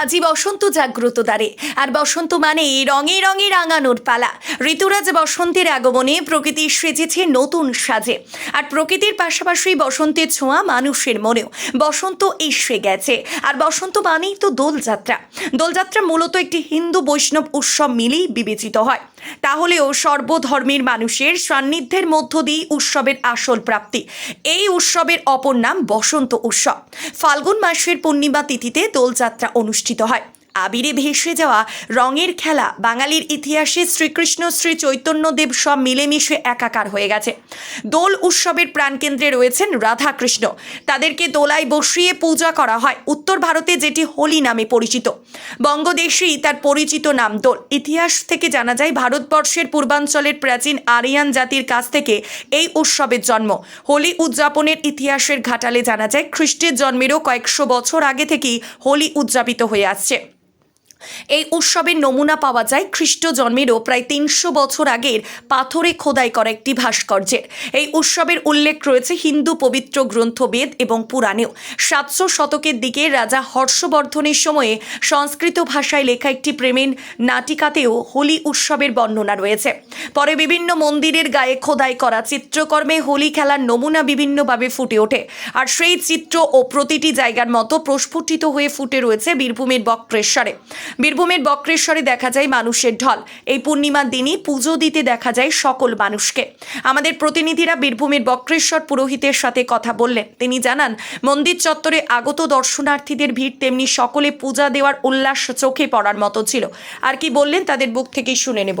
আজই বসন্ত জাগ্রত দ্বারে। আর বসন্ত মানে এই রঙে রঙে রাঙানোর পালা। ঋতুরাজ বসন্তের আগমনে প্রকৃতি সেজেছে নতুন সাজে। আর প্রকৃতির পাশাপাশি বসন্তের ছোঁয়া মানুষের মনেও। বসন্ত এসে গেছে। আর বসন্ত মানেই তো দোলযাত্রা। দোলযাত্রা মূলত একটি হিন্দু বৈষ্ণব উৎসব মিলেই বিবেচিত হয়। তাহলেও সর্বধর্মের মানুষের সান্নিধ্যের মধ্য দিয়ে উৎসবের আসল প্রাপ্তি। এই উৎসবের অপর নাম বসন্ত উৎসব। ফাল্গুন মাসের পূর্ণিমা তিথিতে দোলযাত্রা অনুষ্ঠিত হয়। আবিরে ভেসে যাওয়া রঙের খেলা বাঙালির ইতিহাসে শ্রীকৃষ্ণ শ্রী চৈতন্যদেব সব মিলেমিশে একাকার হয়ে গেছে। দোল উৎসবের প্রাণকেন্দ্রে রয়েছেন রাধাকৃষ্ণ। তাদেরকে দোলায় বসিয়ে পূজা করা হয়। উত্তর ভারতে যেটি হোলি নামে পরিচিত। বঙ্গদেশেই তার পরিচিত নাম দোল। ইতিহাস থেকে জানা যায়, ভারতবর্ষের পূর্বাঞ্চলের প্রাচীন আরিয়ান জাতির কাছ থেকে এই উৎসবের জন্ম। হোলি উদযাপনের ইতিহাসের ঘাটালে জানা যায়, খ্রিস্টের জন্মেরও কয়েকশো বছর আগে থেকেই হোলি উদযাপিত হয়ে আসছে। এই উৎসবের নমুনা পাওয়া যায় খ্রিস্ট জন্মেরও প্রায় তিনশো বছর আগের পাথরে খোদাই করা একটি ভাস্কর্যের। এই উৎসবের উল্লেখ রয়েছে হিন্দু পবিত্র গ্রন্থ বেদ এবং পুরাণেও। সাতশো শতকের দিকে রাজা হর্ষবর্ধনের সময়ে সংস্কৃত ভাষায় লেখা একটি প্রেমের নাটিকাতেও হোলি উৎসবের বর্ণনা রয়েছে। পরে বিভিন্ন মন্দিরের গায়ে খোদাই করা চিত্রকর্মে হোলি খেলার নমুনা বিভিন্নভাবে ফুটে ওঠে। আর সেই চিত্র ও প্রতিটি জায়গার মতো প্রস্ফুটিত হয়ে ফুটে রয়েছে বীরভূমের বক্রেশ্বরে। বীরভূমের বক্রেশ্বরে দেখা যায় মানুষের ঢল। এই পূর্ণিমার দিনই পুজো দিতে দেখা যায় সকল মানুষকে। আমাদের প্রতিনিধিরা বীরভূমের বক্রেশ্বর পুরোহিতের সাথে কথা বললেন। তিনি জানান, মন্দির চত্বরে আগত দর্শনার্থীদের ভিড় তেমনি সকলে পূজা দেওয়ার উল্লাস চোখে পড়ার মতো ছিল। আর কি বললেন তাদের বুক থেকেই শুনে নেব।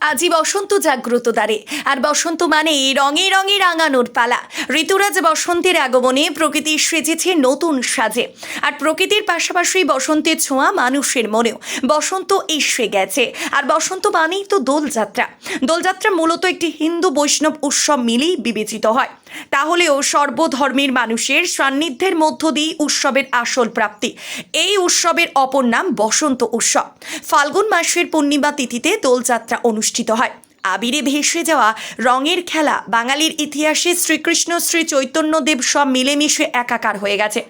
আজই বসন্ত জাগ্রত দ্বারে। আর বসন্ত মানে রঙে রঙে রাঙানোর পালা। ঋতুরাজ বসন্তের আগমনে প্রকৃতি সেজেছে নতুন সাজে। আর প্রকৃতির পাশাপাশি বসন্তের ছোঁয়া মানুষের মনেও। বসন্ত এসে গেছে। আর বসন্ত মানেই তো দোলযাত্রা। দোলযাত্রা মূলত একটি হিন্দু বৈষ্ণব উৎসব মিলেই বিবেচিত হয়। তাহলেও সর্বধর্মের মানুষের সান্নিধ্যের মধ্য দিয়ে উৎসবের আসল প্রাপ্তি। এই উৎসবের অপর নাম বসন্ত উৎসব। ফাল্গুন মাসের পূর্ণিমা তিথিতে দোলযাত্রা অনুষ্ঠিত হয়। আবিরে ভেসে যাওয়া রঙের খেলা বাঙালির ইতিহাসে শ্রীকৃষ্ণ, শ্রী চৈতন্যদেব সব মিলেমিশে একাকার হয়ে গেছে।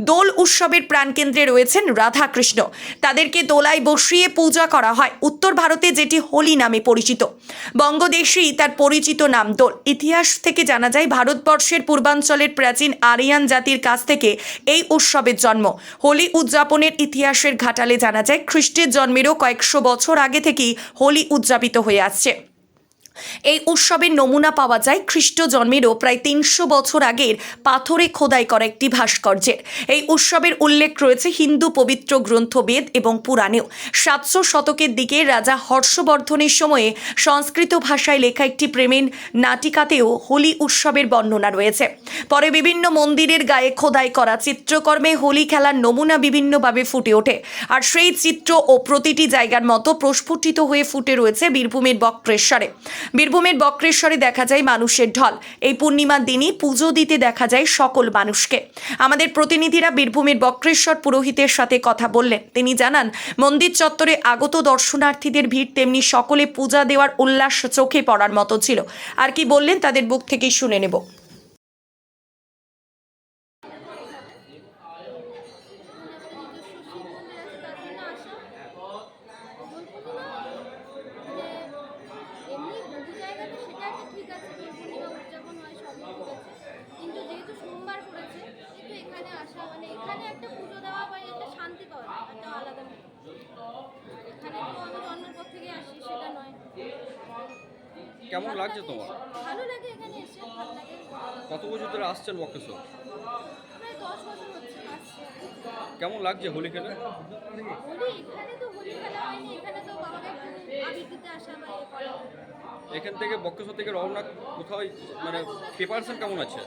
দোল উৎসবের প্রাণকেন্দ্রে রয়েছেন রাধাকৃষ্ণ। তাদেরকে দোলায় বসিয়ে পূজা করা হয়। উত্তর ভারতে যেটি হোলি নামে পরিচিত। বঙ্গদেশেই তার পরিচিত নাম দোল। ইতিহাস থেকে জানা যায়, ভারতবর্ষের পূর্বাঞ্চলের প্রাচীন আরিয়ান জাতির কাছ থেকে এই উৎসবের জন্ম। হোলি উদযাপনের ইতিহাসের ঘাটালে জানা যায়, খ্রিস্টের জন্মেরও কয়েকশো বছর আগে থেকেই হোলি উদযাপিত হয়ে আসছে। এই উৎসবের নমুনা পাওয়া যায় খ্রিস্ট জন্মেরও প্রায় তিনশো বছর আগের পাথরে খোদাই করা একটি ভাস্কর্যের। এই উৎসবের উল্লেখ রয়েছে হিন্দু পবিত্র গ্রন্থ বেদ এবং পুরাণেও। সাতশো শতকের দিকে রাজা হর্ষবর্ধনের সময়ে সংস্কৃত ভাষায় লেখা একটি প্রেমের নাটিকাতেও হোলি উৎসবের বর্ণনা রয়েছে। পরে বিভিন্ন মন্দিরের গায়ে খোদাই করা চিত্রকর্মে হোলি খেলার নমুনা বিভিন্নভাবে ফুটে ওঠে। আর সেই চিত্র ও প্রতিটি জায়গার মতো প্রস্ফুটিত হয়ে ফুটে রয়েছে বীরভূমের বক্রেশ্বরে। বীরভূমের বক্রেশ্বরে দেখা যায় মানুষের ঢল। এই পূর্ণিমার দিনই পুজো দিতে দেখা যায় সকল মানুষকে। আমাদের প্রতিনিধিরা বীরভূমের বক্রেশ্বর পুরোহিতের সাথে কথা বললেন। তিনি জানান, মন্দির চত্বরে আগত দর্শনার্থীদের ভিড় তেমনি সকলে পূজা দেওয়ার উল্লাস চোখে পড়ার মতো ছিল। আর কি বললেন তাদের বুক থেকেই শুনে নেব এমনি বহু জায়গাতে সেটা একটা ঠিক আছে দোল পূর্ণিমা উদযাপন হয় সবই ঠিক আছে কিন্তু যেহেতু সোমবার পড়েছে একটু এখানে আসা মানে এখানে একটা পুজো দেওয়া বা একটা শান্তি পাওয়া যায় একটা আলাদা মতো। আর এখানে তো আমি জন্মের পর থেকে আসি সেটা নয় কেমন লাগছে তোমার? ভালো লাগে এখানে এসে ভালো লাগে। কত বছর ধরে আসছেন বক্রেশ্বর? প্রায় দশ বছর হচ্ছে আসছে। কেমন লাগছে হোলি খেলে হোলি এখানে তো হোলি খেলা হয়নি এখানে তো বাবাকে একটু আসা বা এ করা এখান থেকে বক্রেশ্বর থেকে রওনা কোথাও মানে প্রিপারেশন কেমন আছে?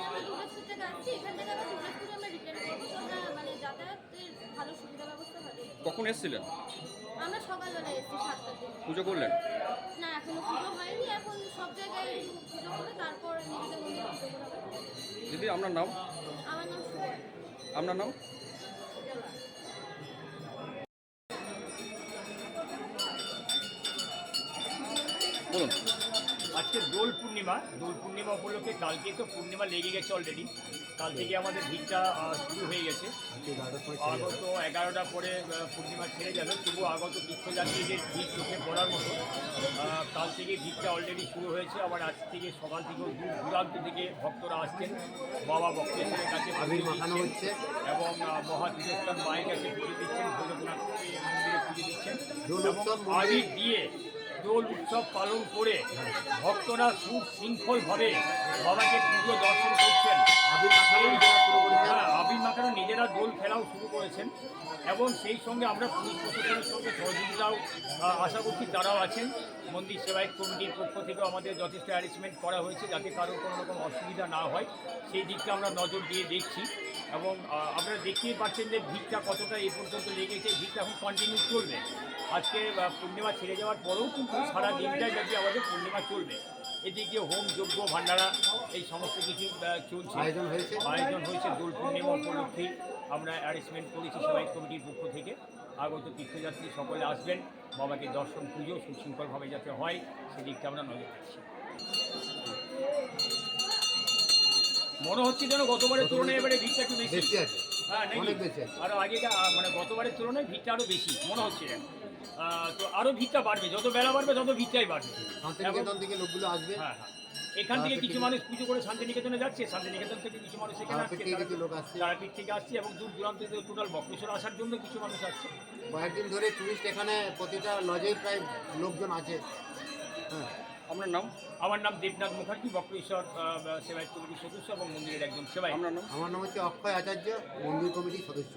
আমরা দুর্গাপুর থেকে আসছি এখান থেকে আবার দুর্গাপুরে আমরা রিটার্ন করব। তো আমরা মানে যাতায়াতের ভালো সুবিধা ব্যবস্থা ভালো কখন এসেছিলেন? আমরা সকালবেলা এসেছি সাতটার দিকে। পুজো করলেন? না এখনও পুজো হয়নি এখন সব জায়গায় পুজো করে তারপর নিজেদের মন্দিরে পুজো করা হবে। দিদি আপনার নাম? আমার নাম সুবর্ণা। আপনার নাম? বলুন। আজকে দোল পূর্ণিমা। দোল পূর্ণিমা উপলক্ষে কালকে তো পূর্ণিমা লেগে গেছে অলরেডি কাল থেকে আমাদের ভিড়টা শুরু হয়ে গেছে। আগত এগারোটা পরে পূর্ণিমা ছেড়ে যাবে। তবু আগত তীর্থযাত্রীদের ভিড় চোখে পড়ার মতো। কাল থেকে ভিড়টা অলরেডি শুরু হয়েছে। আবার আজ থেকে সকাল থেকেও দূর দূরান্ত থেকে ভক্তরা আসছেন। বাবা বক্রেশ্বরের কাছে আবির মাখানো হচ্ছে। এবং মহা তীর্থস্থান মায়ের কাছে পুজো দিচ্ছেন। ভোজনাথ মন্দিরে পুজো দিচ্ছেন। আবির দিয়ে দোল উৎসব পালন করে ভক্তরা সুশৃঙ্খলভাবে বাবাকে পুজো দর্শন করছেন। হ্যাঁ আবির নিজেরা দোল খেলাও শুরু করেছেন এবং সেই সঙ্গে আমরা পুলিশ প্রশাসনের সঙ্গে সহযোগিতাও আশা করছি তারাও আছেন। মন্দির সেবায়ত কমিটির পক্ষ থেকেও আমাদের যথেষ্ট অ্যারেঞ্জমেন্ট করা হয়েছে যাতে কারোর কোনো রকম অসুবিধা না হয়। সেই দিকটা আমরা নজর দিয়ে দেখছি এবং আপনারা দেখতেই পাচ্ছেন যে ভিড়টা কতটা এই পর্যন্ত লেগেছে। ভিড়টা এখন কন্টিনিউ চলবে। আজকে পূর্ণিমা ছেড়ে যাওয়ার পরেও কিন্তু সারা দিনটাই যদি আমাদের পূর্ণিমা চলবে এদিকে হোম যজ্ঞ ভান্ডারা এই সমস্ত কিছু চলছে। আয়োজন হয়েছে। আয়োজন হয়েছে দোল পূর্ণিমা উপলক্ষে আমরা অ্যারেঞ্জমেন্ট করেছি সবাই কমিটির পক্ষ থেকে। আগত তীর্থযাত্রী সকলে আসবেন বাবাকে দর্শন পুজো সুশৃঙ্খলভাবে যাতে হয় সেদিকটা আমরা নজর রাখছি। মনে হচ্ছে যেন গতবারের তুলনায় এবারে ভিড়টা একটু বেশি। আছে। অনেক বেশি আরও আগেটা মানে গতবারের তুলনায় ভিড়টা আরও বেশি মনে হচ্ছে তো আরও ভিড়টা বাড়বে যত বেলা বাড়বে তত ভিড়টাই বাড়বে। শান্তিনিকেতন থেকে লোকগুলো আসবে। হ্যাঁ হ্যাঁ। এখান থেকে কিছু মানুষ পুজো করে শান্তিনিকেতনে যাচ্ছে শান্তিনিকেতন থেকে কিছু মানুষ এখানে আসছে তারাপীঠ থেকে আসছে। এবং দূর দূরান্ত থেকে টোটাল বক্রেশ্বর আসার জন্য কিছু মানুষ আসছে। কয়েকদিন ধরে টুরিস্ট এখানে প্রতিটা লজেই প্রায় লোকজন আছে। হ্যাঁ। আপনার নাম? আমার নাম দেবনাথ মুখার্জি বক্রেশ্বর আহ, সেবায়ত কমিটির সদস্য এবং মন্দিরের একজন সেবাই আমার নাম হচ্ছে অক্ষয় আচার্য মন্দির কমিটির সদস্য।